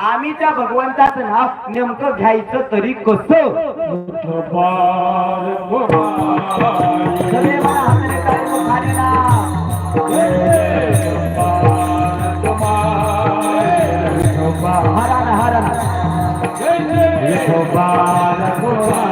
आम्ही त्या भगवंताचं नाव नेमकं घ्यायचं तरी कसं विठोबार गोबाई.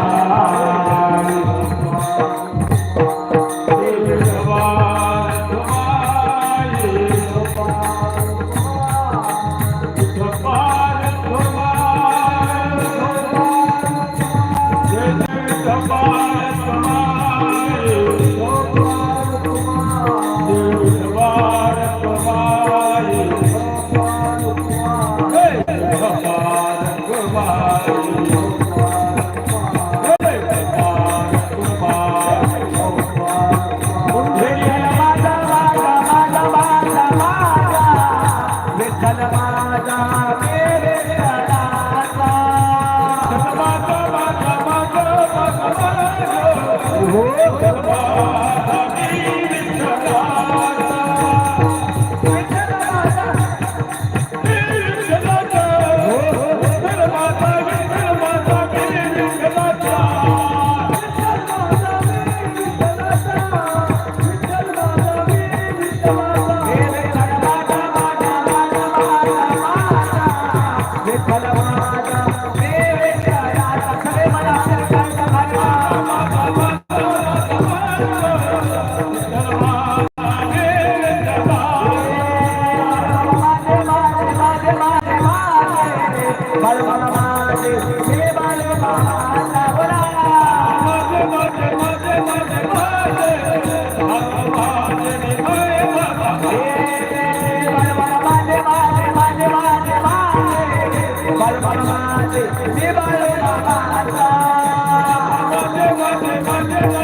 विठ्ठल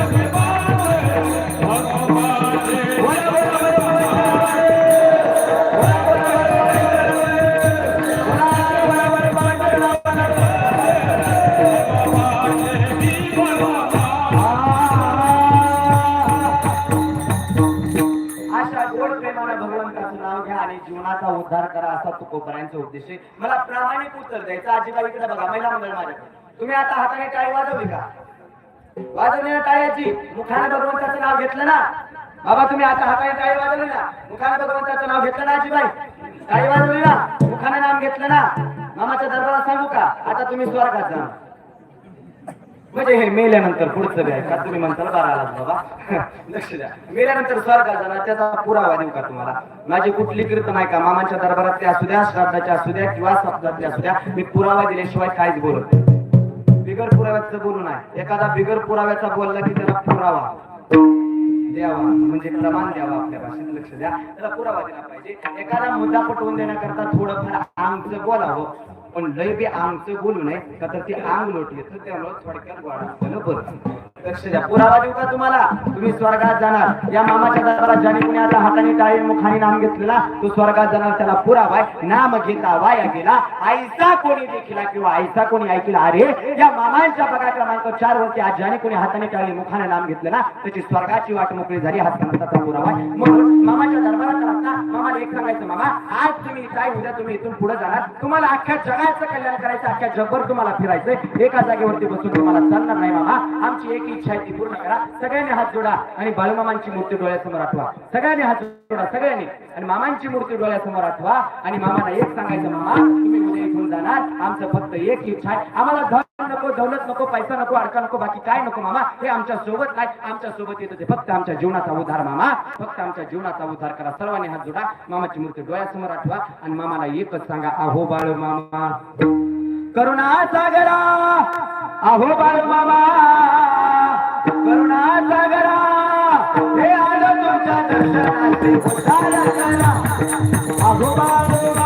अशा उद्धार करा असा तुकोबरायांचा उद्देश आहे. मला प्रामाणिक उत्तर द्यायचं. आजीबाईकडे बघा महिला मंडळ माझ्याकडे. तुम्ही आता हाताने टाळी वाजवली का? वाजवली ना टाळ्याची मुखाने भगवंताचं नाव घेतलं ना? बाबा तुम्ही आता हाताने टाळी वाजवली ना? मुखाने भगवंताचं नाव घेतलं ना आजीबाई? टाळी वाजवली ना? मुखाने नाम घेतलं ना? मामाच्या दरबारात सांगू का? आता तुम्ही स्वर्गात जा. म्हणजे हे मेल्यानंतर पुढचं बी आहे का? तुम्ही म्हणताल बारा बाबा. लक्ष द्या. मेल्यानंतर स्वर्गात जाणार त्याचा पुरावा देऊ का तुम्हाला? माझी कुठली कीर्तन आहे का मामांच्या दरबारात ते असू द्या श्राद्धाच्या असू द्या किंवा शब्दातल्या असू द्या मी पुरावा दिल्याशिवाय काहीच बोलत नाही. बिगर पुराव्याचं बोलू नाही. एखादा बिगर पुराव्याचा बोलला की त्याला पुरावा. द्यावा. म्हणजे प्रमाण द्यावा आपल्या भाषेत. लक्ष द्या. त्याला पुरावा दिला पाहिजे. एखादा मुद्दा पटवून देण्याकरता थोडंफार आमचं बोलावं. पण लय बी आमचं बोलू नये का तर ते आंग लोट येतं त्यामुळे थोडक्यात वाढ असलेलं बरं. लक्ष द्या पुरावा देऊ का तुम्हाला तुम्ही स्वर्गात जाणार. या मामाच्या दरबारात ज्याने कुणी आता हाताने टाळी मुखाने नाम घेतलेला तो स्वर्गात जाणार त्याला पुरावा नाम घेता वाया गेला. आईचा कोणी देखील किंवा आईचा कोणी ऐकला? अरे या मामांच्या बघा क्रमांक चार वरती आज ज्याने कोणी हाताने टाळी मुखाने नाम घेतलेला त्याची स्वर्गाची वाट मोकळी झाली. हात कमताचा पुरावा म्हणून मामाच्या दरबारात राहता मामाला एक सांगायचं मामा आज तुम्ही काय उद्या तुम्ही इथून पुढे जाणार. तुम्हाला अख्ख्या जगाचं कल्याण करायचं अख्ख्या जगभर तुम्हाला फिरायचंय. एका जागेवरती बसून तुम्हाला चालणार नाही मामा. आमची एक इच्छा आहे ती पूर्ण करा. सगळ्यांनी हात जोडा आणि बाळूमामांची मूर्ती डोळ्यासमोर आठवा. सगळ्यांनी हात जोडा सगळ्यांनी. आणि मामांची मूर्ती डोळ्यासमोर आठवा. आणि मामाला एक सांगायचं मामा तुम्ही उद्या इथून जाणार. आमचं फक्त एक इच्छा आहे. आम्हाला धन नको दौलत नको पैसा नको अडका नको बाकी काय नको मामा? हे आमच्यासोबत नाही. आमच्यासोबत येतं ते फक्त आमच्या जीवनाचा उद्धार मामा. फक्त आमच्या जीवनाचा उद्धार करा. सर्वांनी हात जोडा. मामाची मूर्ती डोळ्यासमोर आठवा. आणि मामाला एकच सांगा अहो बाळ मामा. करुणा सागरा. अहो बाळ मामा. करुणा सागरा हे आलं तुमच्या दर्शनाचे उद्धार अहो बाळू.